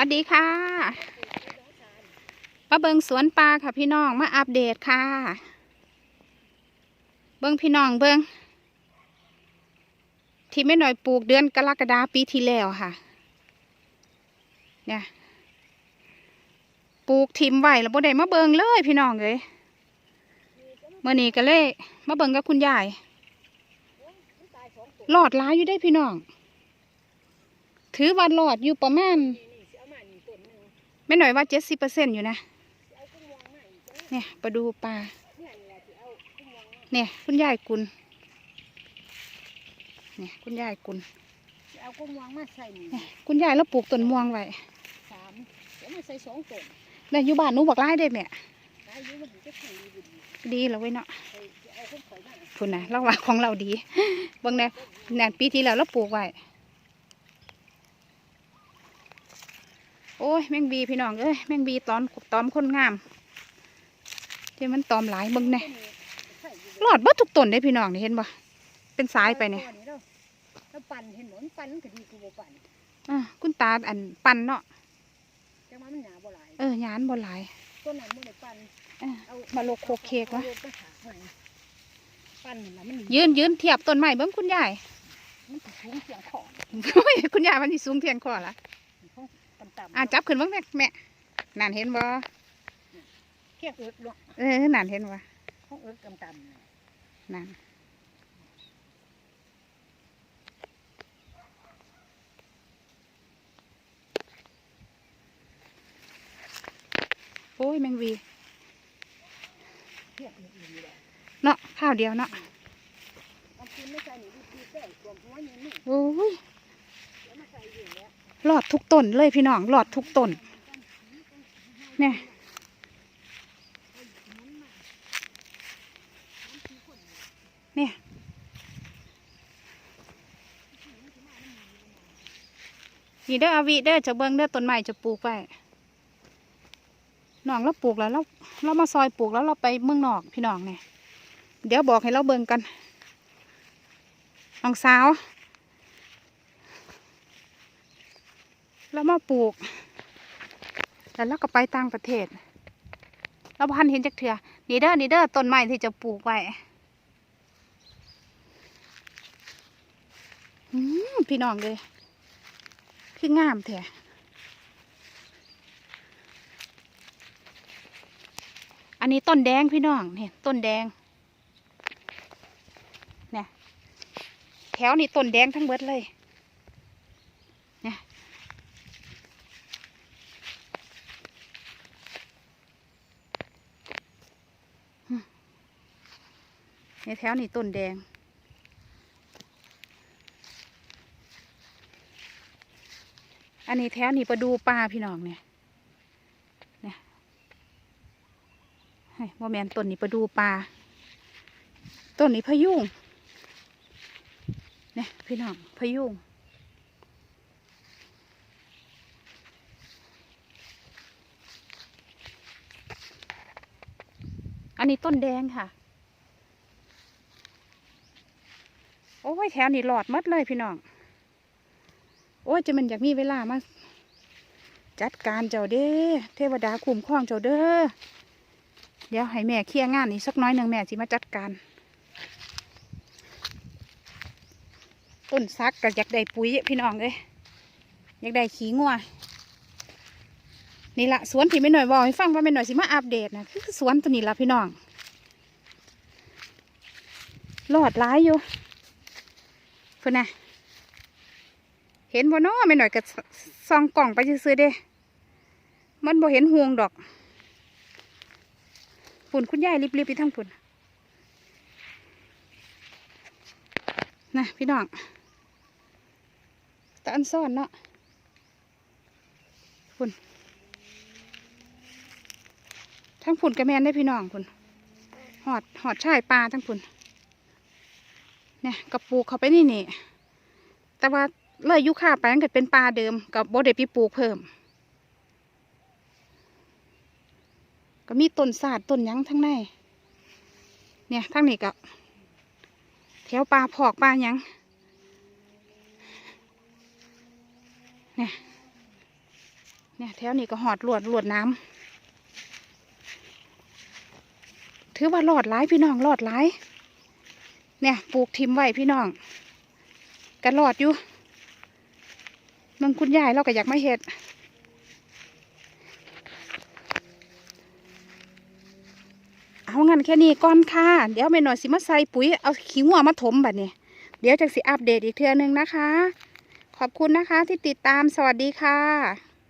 วัสดีค่ะมาเบิงสวนปลาค่ะพี่น้องมาอัปเดตค่ะ เบิงพี่น้องเบิงที่ไม่หน่อยปลูกเดือนกรกฎาปีที่แล้วค่ะ เนี่ยปลูกทิมไว้แล้วบ่ได้มาเบิงเลยพี่น้องเลยเมื่อนี้ก็เลยมาเบิงกับคุณยายหลอดล้ายอยู่ได้พี่น้อง ถือว่าหลอดอยู่ประมาณ ไม่หน่อยว่าเจ็ดสิบเปอร์เซ็นอยู่นะเนี่ยไปดูปลาเนี่ยคุณยายกุลเนี่ยคุณยายกุลเอากุ้งวางมาใส่นี่เนี่ยคุณยายแล้วปลูกต้นม่วงไว้สามเดี๋ยวมาใส่สองต้นแล้วอยู่บ้านหนูบอกไล่ได้แม่อายุมันจะถึงดีดีดีแล้วเว้ยเนาะใส่เอาข้าวข่อยมาคุณนะเราว่าของเราดีเบางแน่แน่นปีที่แล้วเราปลูกไว้ โอ้ยแมงบีพี่น้องเอ้ยแมงบีตอนตอมคนงามที่มันตอมหลายเบิ่งแน่ใส่อยู่หลอดบ่ทุกต้นได้พี่น้องนี่เห็นบ่เป็นสายไปเนี่ยแล้วแล้วปั่นเห็นหมอนปั่นก็ดีกูบ่ปั่นอะคุณตาอันปั่นเนาะจังว่ามันหนาบ่หลายเออหยานบ่หลายต้นนั้นบ่ได้ปั่นเอ้อเอามาโลกโคกเค้กวะอาโลมาถากไว้ปั่นน่ะมันยืนยืนเทียบต้นไม้เบิ่งคุณยายมันสิสูงเสียงของโอ้ยคุณยายมันสิสูงเพียงคอละของ ต่ำๆอะจับขึ้นเบิ่งแม่แม่นั่นเห็นบ่เคียกเอิดลงเออนั่นเห็นบ่ของเอิดต่ำๆน่ะนั่นโอ้ยแมงวีเคียกเอิดอยู่แหละเนาะข้าวเดียวเนาะเอาคืนไม่ใส่นี่ดีๆแป้งรวมหัวนี่นี่โอ้ย แล้วมาใส่อยู่แล้ว หลอดทุกต้นเลยพี่น้องหลอดทุกต้นเนี่ยเนี่ยนี่เด้ออาวิเด้อจะเบิ่งเด้อต้นไม้จะปลูกไว้น้องเราปลูกแล้วเราเรามาซอยปลูกแล้วเราไปเมืองนอกพี่น้องเนี่ยเดี๋ยวบอกให้เราเบิ่งกันน้องสาว แล้วมาปลูก แล้วเราก็ไปต่างประเทศ เราพันเห็นจักเถื่อนี่เด้อนี่เด้อต้นไม้ที่จะปลูกไว้พี่น้องเลย คืองามแท้อันนี้ต้นแดงพี่น้องเนี่ยต้นแดงเนี่ยแถวนี้ต้นแดงทั้งเบิดเลย ในแถวนี้ต้นแดง อันนี้แถวนี้ประดูปลาพี่น้องเนี่ยเนี่ยให้โมแมนต้นนี้ประดูปลา ต้นนี้พะยุงเนี่ยพี่น้องพะยุงอันนี้ต้นแดงค่ะ โอ้ยแถวนี้หลอดหมดเลยพี่น้อง โอ้ยจะมันอยากมีเวลามาจัดการเจ้าเด้เทวดาคุ้มครองเจ้าเด้อ เดี๋ยวให้แม่เคลียร์งานนี้สักน้อยหนึ่งแม่สิมาจัดการ ต้นซักก็อยากได้ปุ๋ยพี่น้องเลยอยากได้ขี้งัวนี่ละสวนที่ไม่หน่อยบอกให้ฟังว่าไม่หน่อยสิมาอัปเดตนะคือสวนตัวนี้ละพี่น้องหลอดร้ายอยู่ พุ่นนะเห็นบ่เนาะไม่หน่อยก็ซองกล่องไปซื้อเด้ มันบ่เห็นห่วงดอกฝุ่นคุณยายรีบๆไปทั้งฝุ่นนะพี่น้องตะอันซ่อนเนาะฝุ่นทั้งฝุ่นกระแมนได้พี่น้องฝุ่นหอดหอดชายปลาทั้งฝุ่น เนี่ยกระปลูกเขาไปนี่นี่ แต่ว่าเลยยุค่าไปมันก็เป็นปลาเดิมกับโบเดปีปลูกเพิ่ม ก็มีต้นสาดต้นยังทั้งใน เนี่ยทั้งนี้ก็แถวปลาพอกปลายังเนี่ยเนี่ยแถวนี้ก็หอดลวดลวดน้ำถือว่าหลอดหลายพี่น้องหลอดหลาย เนี่ยปลูกทิมไว้พี่น้องกันหลอดอยู่มึงคุณยายเราก็อยากมาเห็ดเอางั้นแค่นี้ก่อนค่ะ เดี๋ยวแม่หน่อยสิมาใส่ปุ๋ยเอาขี้งัวมาถมบัดนี้เดี๋ยวจะสิอัปเดตอีกเทือนึงนะคะ ขอบคุณนะคะที่ติดตามสวัสดีค่ะ